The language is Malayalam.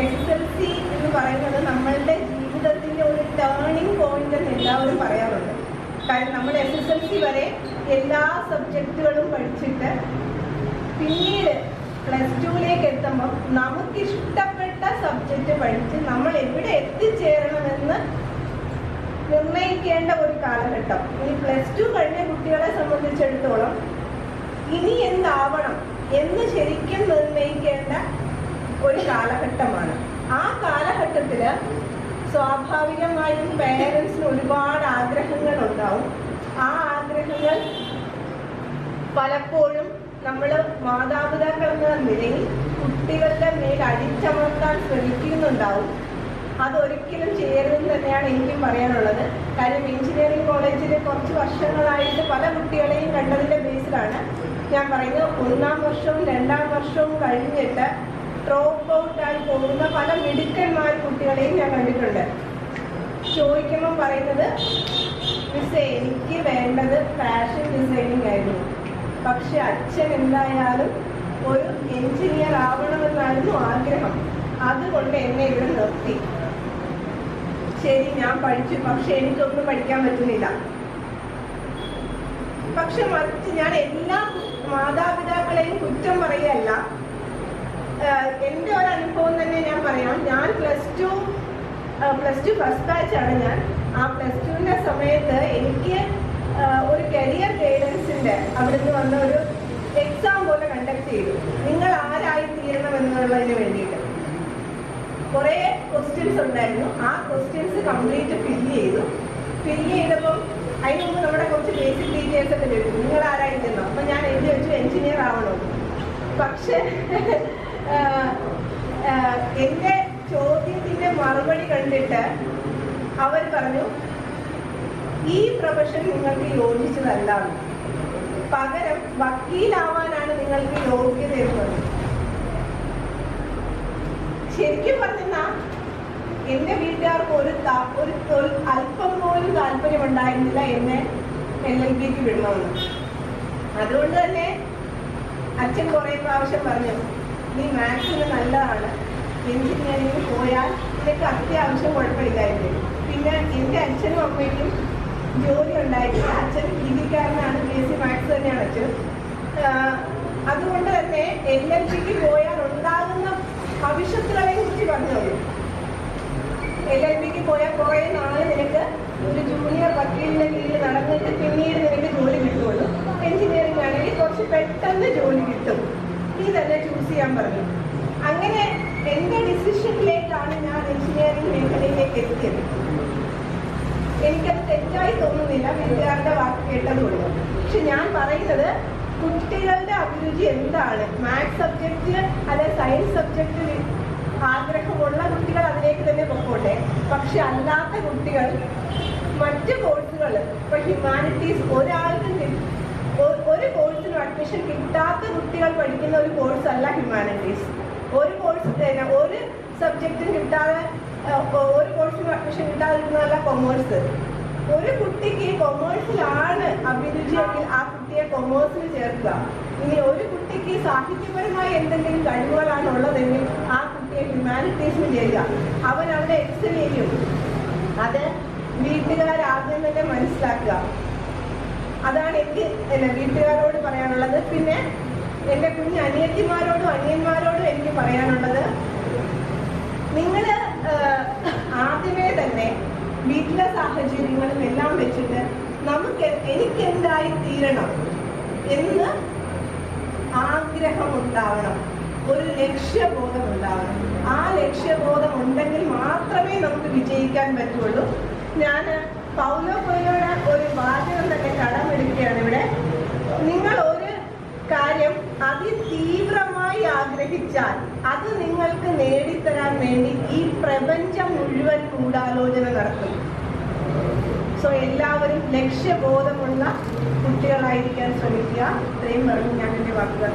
എസ് എൽ സി എന്ന് പറയുന്നത് നമ്മളുടെ ജീവിതത്തിന്റെ ഒരു ടേണിംഗ് പോയിന്റ് എന്ന് എല്ലാവരും പറയാറുണ്ട്. കാരണം നമ്മൾ എസ് എസ് എൽ സി വരെ എല്ലാ സബ്ജക്റ്റുകളും പഠിച്ചിട്ട് പിന്നീട് പ്ലസ് ടുവിലേക്ക് എത്തുമ്പോൾ നമുക്കിഷ്ടപ്പെട്ട സബ്ജക്റ്റ് പഠിച്ച് നമ്മൾ എവിടെ എത്തിച്ചേരണമെന്ന് നിർണയിക്കേണ്ട ഒരു കാലഘട്ടം. ഇനി പ്ലസ് ടു കഴിഞ്ഞ കുട്ടികളെ സംബന്ധിച്ചിടത്തോളം ഇനി എന്താവണം എന്ന് ശരിക്കും നിർണയിക്കേണ്ട ഒരു കാലഘട്ടമാണ്. ആ കാലഘട്ടത്തിൽ സ്വാഭാവികമായും പേരൻസിന് ഒരുപാട് ആഗ്രഹങ്ങൾ ഉണ്ടാവും ആ ആഗ്രഹങ്ങൾ പലപ്പോഴും നമ്മൾ മാതാപിതാക്കൾ എന്ന നിലയിൽ കുട്ടികളുടെ മേൽ അടിച്ചമർത്താൻ ശ്രമിക്കുന്നുണ്ടാവും. അതൊരിക്കലും ചെയ്യരുതെന്ന് തന്നെയാണ് എനിക്കും പറയാനുള്ളത്. കാര്യം എഞ്ചിനീയറിംഗ് കോളേജിൽ കുറച്ച് വർഷങ്ങളായിട്ട് പല കുട്ടികളെയും കണ്ടതിന്റെ ബേസിലാണ് ഞാൻ പറയുന്നത്. ഒന്നാം വർഷവും രണ്ടാം വർഷവും കഴിഞ്ഞിട്ട് ഡ്രോപ്പ് ഔട്ട് ആയി പോകുന്ന പല മിടുക്കന്മാർ കുട്ടികളെയും ഞാൻ കണ്ടിട്ടുണ്ട്. ചോദിക്കുമ്പോൾ പറയുന്നത് മിസ്സേ എനിക്ക് വേണ്ടത് ഫാഷൻ ഡിസൈനിങ് ആയിരുന്നു. പക്ഷെ അച്ഛൻ എന്തായാലും ഒരു എഞ്ചിനീയർ ആവണമെന്നായിരുന്നു ആഗ്രഹം. അതുകൊണ്ട് എന്നെ ഇവിടെ നിർത്തി. ശരി ഞാൻ പഠിച്ചു. പക്ഷെ എനിക്കൊന്നും പഠിക്കാൻ പറ്റുന്നില്ല. പക്ഷെ മറ്റ് ഞാൻ എല്ലാ മാതാപിതാക്കളെയും കുറ്റം പറയല്ല എന്റെ ഒരു അനുഭവം തന്നെ ഞാൻ പറയാം. ഞാൻ plus two plus two first batch ആണ് ഞാൻ. ആ പ്ലസ് ടുവിന്റെ സമയത്ത് എനിക്ക് ഒരു കരിയർ ഗൈഡൻസിന്റെ അവിടുന്ന് വന്ന ഒരു എക്സാം പോലെ കണ്ടക്ട് ചെയ്തു. നിങ്ങൾ ആരായി തീരണം എന്നുള്ളതിന് വേണ്ടിയിട്ട്. കുറേ ക്വസ്റ്റ്യൻസ് ഉണ്ടായിരുന്നു. ആ ക്വസ്റ്റ്യൻസ് കംപ്ലീറ്റ് ഫില്ല് ചെയ്തു. ഫില്ല് ചെയ്തപ്പം അതിന് മുമ്പ് നമ്മുടെ കുറച്ച് ബേസിക് ഡീറ്റെയിൽസ് ഒക്കെ ചോദിച്ചു നിങ്ങൾ ആരായിരുന്നു അപ്പം ഞാൻ എഴുതി വെച്ചു എഞ്ചിനീയർ ആവണം. പക്ഷേ ആഹ്, ചോദ്യത്തിന്റെ മറുപടി കണ്ടിട്ട് അവർ പറഞ്ഞു ഈ പ്രൊഫഷൻ നിങ്ങൾക്ക് യോജിച്ചതല്ല. പകരം വക്കീലാവാനാണ് നിങ്ങൾക്ക് യോഗ്യത എന്ന് പറഞ്ഞു ശരിക്കും പറഞ്ഞാ എന്റെ വീട്ടുകാർക്ക് ഒരു ഒരു അല്പം പോലും താല്പര്യം ഉണ്ടായിരുന്നില്ല എന്നെ എൽ എൽ ബിക്ക് വിടണമെന്ന് അതുകൊണ്ട് തന്നെ അച്ഛൻ കുറെ പ്രാവശ്യം പറഞ്ഞു നീ മാത്സിന് നല്ലതാണ്. എഞ്ചിനീയറിംഗ് പോയാൽ നിനക്ക് അത്യാവശ്യം കുഴപ്പമില്ലായിരുന്നു പിന്നെ എന്റെ അച്ഛനും അമ്മയ്ക്കും ജോലി ഉണ്ടായിരുന്നു അച്ഛൻ രീതിക്കാരനാണ് ബി എസ് സി മാത്സ് തന്നെയാണ് അച്ഛൻ. അതുകൊണ്ട് തന്നെ എൽ എൽ ബിക്ക് പോയാൽ ഉണ്ടാകുന്ന ഭവിഷ്യത്തുകളെ കുറിച്ച് പറഞ്ഞോളൂ എൽ എൽ ബിക്ക് പോയാൽ കുറേ നാളെ നിനക്ക് ഒരു ജൂനിയർ വക്കീലിന്റെ കീഴിൽ നടന്നിട്ട് പിന്നീട് നിനക്ക് ജോലി കിട്ടുമല്ലോ എഞ്ചിനീയറിംഗ് ആണെങ്കിൽ കുറച്ച് പെട്ടെന്ന് ജോലി കിട്ടും നീ തന്നെ ചെയ്യാൻ പറഞ്ഞു. അങ്ങനെ എന്റെ ഡിസിഷനിലേക്കാണ് ഞാൻ എഞ്ചിനീയറിംഗ് മേഖലയിലേക്ക് എത്തിയത്. എനിക്കത് തെറ്റായി തോന്നുന്നില്ല വീട്ടുകാരുടെ വാക്ക് കേട്ടതുകൊണ്ട്. പക്ഷെ ഞാൻ പറയുന്നത് കുട്ടികളുടെ അഭിരുചി എന്താണ്? മാത്സ് സബ്ജക്റ്റ് അല്ലെ സയൻസ് സബ്ജക്റ്റ് ആഗ്രഹമുള്ള കുട്ടികൾ അതിലേക്ക് തന്നെ പൊക്കോട്ടെ. പക്ഷെ അല്ലാത്ത കുട്ടികൾ മറ്റ് കോഴ്സുകൾ ഇപ്പൊ ഹ്യൂമാനിറ്റീസ് ഒരാൾക്കും ഒരു കോഴ്സിനും അഡ്മിഷൻ കിട്ടാത്ത കുട്ടികൾ പഠിക്കുന്ന ഒരു കോഴ്സ് അല്ല ഹ്യൂമാനിറ്റീസ് ഒരു കോഴ്സ് തന്നെ ഒരു സബ്ജക്റ്റും കിട്ടാതെ ഒരു കോഴ്സിനും അഡ്മിഷൻ കിട്ടാതിരുന്നതല്ല കൊമേഴ്സ് ഒരു കുട്ടിക്ക് കൊമേഴ്സിലാണ് അഭിരുചിയെങ്കിൽ ആ കുട്ടിയെ കൊമേഴ്സിൽ ചേർക്കുക. ഇനി ഒരു കുട്ടിക്ക് സാഹിത്യപരമായ എന്തെങ്കിലും കഴിവുകളാണ് ഉള്ളതെങ്കിൽ ആ കുട്ടിയെ ഹ്യൂമാനിറ്റീസിന് ചേരുക. അവൻ അവിടെ എക്സൽ ചെയ്യും അത് വീട്ടുകാരാദ്യം തന്നെ മനസ്സിലാക്കുക. അതാണ് എനിക്ക് എന്നെ വീട്ടുകാരോട് പറയാനുള്ളത്. പിന്നെ എന്റെ കുഞ്ഞ് അനിയത്തിമാരോടും അനിയന്മാരോടും എനിക്ക് പറയാനുള്ളത് നിങ്ങൾ ആദ്യമേ തന്നെ വീട്ടിലെ സാഹചര്യങ്ങളും എല്ലാം വെച്ചിട്ട് നമുക്ക് എനിക്ക് എന്തായി തീരണം എന്ന് ആഗ്രഹം ഉണ്ടാവണം ഒരു ലക്ഷ്യബോധം ഉണ്ടാവണം ആ ലക്ഷ്യബോധം ഉണ്ടെങ്കിൽ മാത്രമേ നമുക്ക് വിജയിക്കാൻ പറ്റുള്ളൂ. ഞാൻ പൗലോ കൊയ്ലോയുടെ ഒരു വാചകം തന്നെ കടമെടുക്കുകയാണ് ഇവിടെ. നിങ്ങൾ ഒരു കാര്യം അതിതീവ്രമായി ആഗ്രഹിച്ചാൽ അത് നിങ്ങൾക്ക് നേടിത്തരാൻ വേണ്ടി ഈ പ്രപഞ്ചം മുഴുവൻ ഗൂഢാലോചന നടത്തും. സോ എല്ലാവരും ലക്ഷ്യബോധമുള്ള കുട്ടികളായിരിക്കാൻ ശ്രമിക്കുക. ഇത്രയും പറഞ്ഞു ഞാൻ എന്റെ വാക്കുകൾ